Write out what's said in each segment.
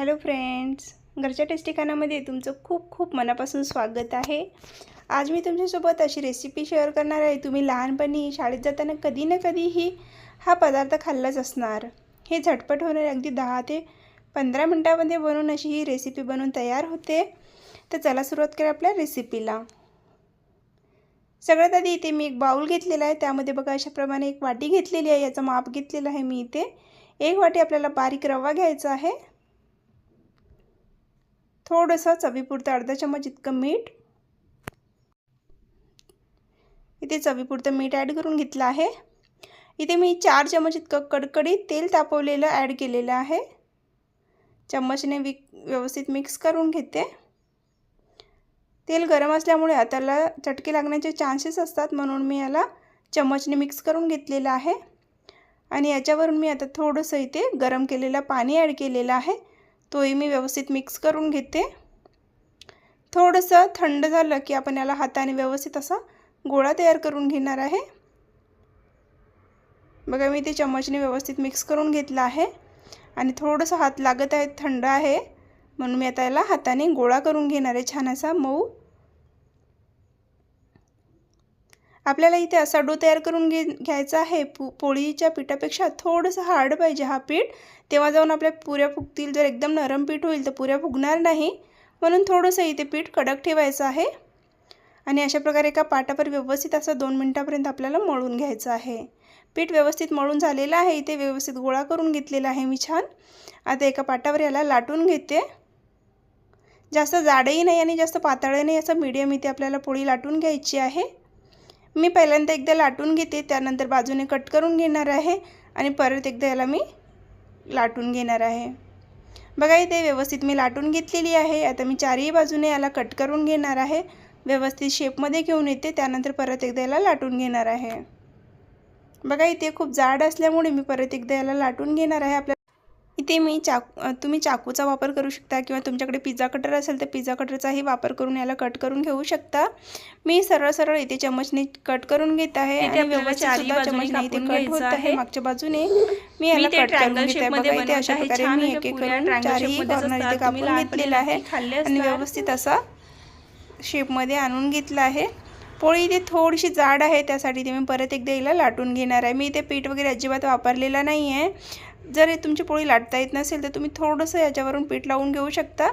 Hello friends घरच्या tasty तुमचं खूप खूप मनापासून स्वागत आहे. आज मी तुमच्यासोबत अशी रेसिपी शेअर करणार आहे. तुम्ही लहानपणी शाळेत जाताना कधी ना कधीही हा पदार्थ खाल्लाच असणार. हे झटपट होणारे अगदी दहा ते पंधरा मिनटामध्ये बनवून अशी ही रेसिपी बनवून तयार होते. तर चला सुरुवात करा आपल्या रेसिपीला सगळ्यात आधी इथे मी एक बाऊल घेतलेला आहे. त्यामध्ये बघा अशाप्रमाणे एक वाटी घेतलेली आहे. याचं माप घेतलेलं आहे मी इथे. एक वाटी आपल्याला बारीक रवा घ्यायचा आहे. थोडंसं चवीपुरतं अर्धा चम्मच इतकं मीठ. इथे चवीपुरतं मीठ ॲड करून घेतलं आहे. इथे मी चार चम्मच इतकं कडकडीत तेल तापवलेलं ॲड केलेलं आहे. चम्मचने वि व्यवस्थित मिक्स करून घेते. तेल गरम असल्यामुळे हाताला चटके लागण्याचे चान्सेस असतात म्हणून मी याला चम्मचने मिक्स करून घेतलेलं आहे. आणि याच्यावरून मी आता थोडंसं इथे गरम केलेलं पाणी ॲड केलेलं आहे. तोही मी व्यवस्थित मिक्स करून घेते. थोडंसं थंड झालं की आपण याला हाताने व्यवस्थित असा गोळा तयार करून घेणार आहे. बघा मी ते चम्मचने व्यवस्थित मिक्स करून घेतलं आहे. आणि थोडंसं हात लागत आहे थंड आहे. म्हणून मी आता याला हाताने गोळा करून घेणार आहे. छान असा मऊ आपल्याला इथे असा डो तयार करून घे घ्यायचा आहे. पो पोळीच्या पिठापेक्षा थोडंसं हार्ड पाहिजे हा पीठ. तेव्हा जाऊन आपल्या पुऱ्या फुगतील. जर एकदम नरम पीठ होईल तर पुऱ्या फुगणार नाही. म्हणून थोडंसं इथे पीठ कडक ठेवायचं आहे. आणि अशा प्रकारे एका पाटावर व्यवस्थित असं दोन मिनटापर्यंत आपल्याला मळून घ्यायचं आहे. पीठ व्यवस्थित मळून झालेलं आहे. इथे व्यवस्थित गोळा करून घेतलेला आहे मी छान. आता एका पाटावर याला लाटून घेते. जास्त जाडही नाही आणि जास्त पातळही नाही. असं मीडियम इथे आपल्याला पोळी लाटून घ्यायची आहे. मी पहिल्यांदा एकदा लाटून घेते त्यानंतर बाजूने कट करून घेणार आहे आणि परत एकदा याला मी लाटून घेणार आहे. बघा इथे व्यवस्थित मी लाटून घेतलेली आहे. आता मी चारही बाजूने याला कट करून घेणार आहे. व्यवस्थित शेपमध्ये घेऊन येते त्यानंतर परत एकदा याला लाटून घेणार आहे. बघा इथे खूप जाड असल्यामुळे मी परत एकदा याला लाटून घेणार आहे. आपल्या मी चाकू तुम्ही चाकूचा वापर करू शकता किंवा तुमच्याकडे पिझ्झा कटर असेल तर पिझ्झा कटरचाही वापर करून याला कट करून घेऊ शकता. मी सरळ सरळ इथे चमचने कट करून घेत आहे आणि व्यवस्थित सुद्धा चमचने इथे कट होत आहे मागच्या बाजूने. मी याला कट करून घेत आहे बघा इथे अशा प्रकारे मी एक एक करून चारही कॉर्नर इथे कापून घेतलेला आहे आणि व्यवस्थित असा शेपमध्ये आणून घेतला आहे. पोळी इथे थोडीशी जाड आहे त्यासाठी ते मी परत एकदा याला लाटून घेणार आहे. मी इथे पीठ वगैरे अजिबात वापरलेला नाही आहे जर तुमची पोळी लाटता येत नसेल तर तुम्ही थोडंसं याच्यावरून पीठ लावून घेऊ शकता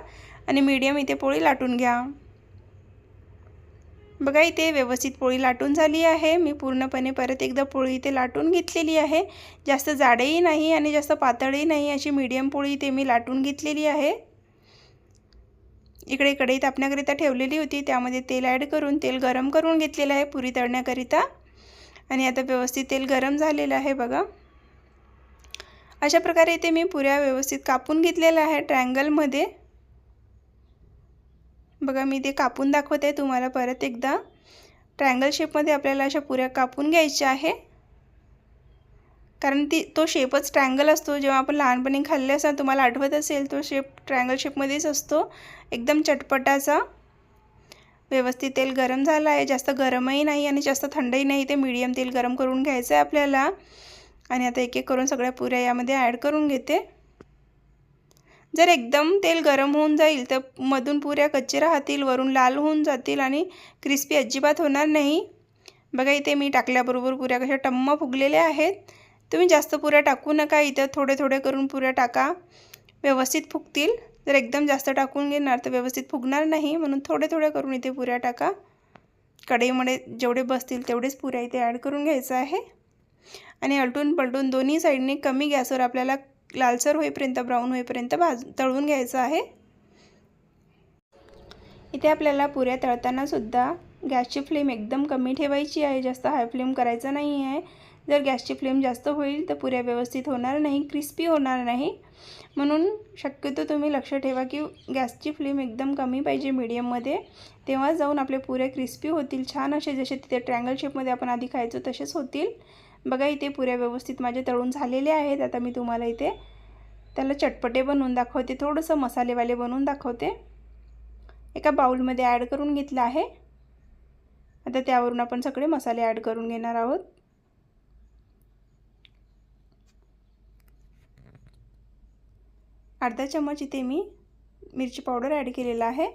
आणि मीडियम इथे पोळी लाटून घ्या. बघा इथे व्यवस्थित पोळी लाटून झाली आहे. मी पूर्णपणे परत एकदा पोळी इथे लाटून घेतलेली आहे. जास्त जाडही नाही आणि जास्त पातळही नाही अशी मीडियम पोळी इथे मी लाटून घेतलेली आहे. इकडे कढईत आपल्याकरिता ठेवलेली होती. त्यामध्ये तेल ॲड करून तेल गरम करून घेतलेलं आहे पुरी तळण्याकरिता. आणि आता व्यवस्थित तेल गरम झालेलं आहे बघा. अशा प्रकारे इथे मी पुऱ्या व्यवस्थित कापून घेतलेल्या आहे ट्रँगलमध्ये. बघा मी ते कापून दाखवत आहे तुम्हाला परत एकदा. ट्रँगल शेपमध्ये आपल्याला अशा पुऱ्या कापून घ्यायच्या आहे. कारण ती तो शेपच ट्रँगल असतो. जेव्हा आपण लहानपणी खाल्ले असताना तुम्हाला आठवत असेल तो शेप ट्रँगल शेपमध्येच असतो. एकदम चटपटाचा. व्यवस्थित तेल गरम झालं आहे. जास्त गरमही नाही आणि जास्त थंडही नाही. ते मीडियम तेल गरम करून घ्यायचं आहे आपल्याला. आणि आता एक एक करून सगळ्या पुऱ्या यामध्ये ॲड करून घेते. जर एकदम तेल गरम होऊन जाईल तर मधून पुऱ्या कच्चे राहतील वरून लाल होऊन जातील आणि क्रिस्पी अजिबात होणार नाही. बघा इथे मी टाकल्याबरोबर पुऱ्या कशा टम्म फुगलेल्या आहेत. तुम्ही जास्त पुऱ्या टाकू नका इथं थोडे थोडे करून पुऱ्या टाका. व्यवस्थित फुगतील. जर एकदम जास्त टाकून घेणार तर व्यवस्थित फुगणार नाही म्हणून थोडे थोडे करून इथे पुऱ्या टाका. कढईमध्ये जेवढे बसतील तेवढेच पुऱ्या इथे ॲड करून घ्यायचं आहे. आणि अलटून पलटून दोन्ही साईडने कमी गॅसवर आपल्याला लालसर होईपर्यंत ब्राऊन होईपर्यंत भाज तळून घ्यायचं आहे. इथे आपल्याला पुऱ्या तळतानासुद्धा गॅसची फ्लेम एकदम कमी ठेवायची आहे. जास्त हाय फ्लेम करायचं नाही आहे. जर गॅसची फ्लेम जास्त होईल तर पुऱ्या व्यवस्थित होणार नाही क्रिस्पी होणार नाही. म्हणून शक्यतो तुम्ही लक्ष ठेवा की गॅसची फ्लेम एकदम कमी पाहिजे मीडियममध्ये. तेव्हा जाऊन आपले पुऱ्या क्रिस्पी होतील छान असे जसे तिथे ट्रँगल शेपमध्ये आपण आधी खायचो तसेच होतील. बघा इथे पुऱ्या व्यवस्थित माझे तळून झालेले आहेत. आता मी तुम्हाला इथे त्याला चटपटे बनवून दाखवते. थोडंसं मसालेवाले बनवून दाखवते. एका बाउलमध्ये ॲड करून घेतलं आहे. आता त्यावरून आपण सगळे मसाले ॲड करून घेणार आहोत. अर्धा चम्मच इथे मी मिरची पावडर ॲड केलेला आहे.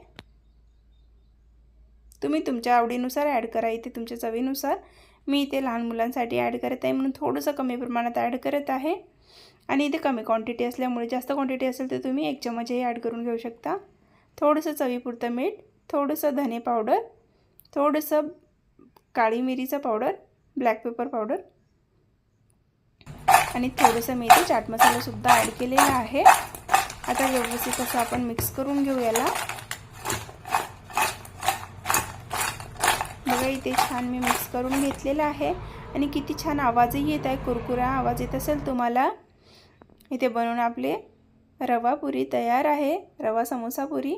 तुम्ही तुमच्या आवडीनुसार ॲड करा. इथे तुमच्या चवीनुसार. मी इथे लहान मुलांसाठी ॲड करत आहे म्हणून थोडंसं कमी प्रमाणात ॲड करत आहे. आणि इथे कमी क्वांटिटी असल्यामुळे जास्त क्वांटिटी असेल तर तुम्ही एक चमचही ॲड करून घेऊ शकता. थोडंसं चवीपुरतं मीठ थोडंसं धने पावडर थोडंसं काळी मिरीचं पावडर ब्लॅक पेपर पावडर आणि थोडंसं मी इथे चाट मसालासुद्धा ॲड केलेला आहे. आता व्यवस्थित असं आपण मिक्स करून घेऊ याला. बघा इथे छान मी मिक्स करून घेतलेलं आहे. आणि किती छान आवाजही येत आहे कुरकुरा आवाज येत असेल तुम्हाला. इथे बनवून आपले रवा पुरी तयार आहे. रवा समोसा पुरी.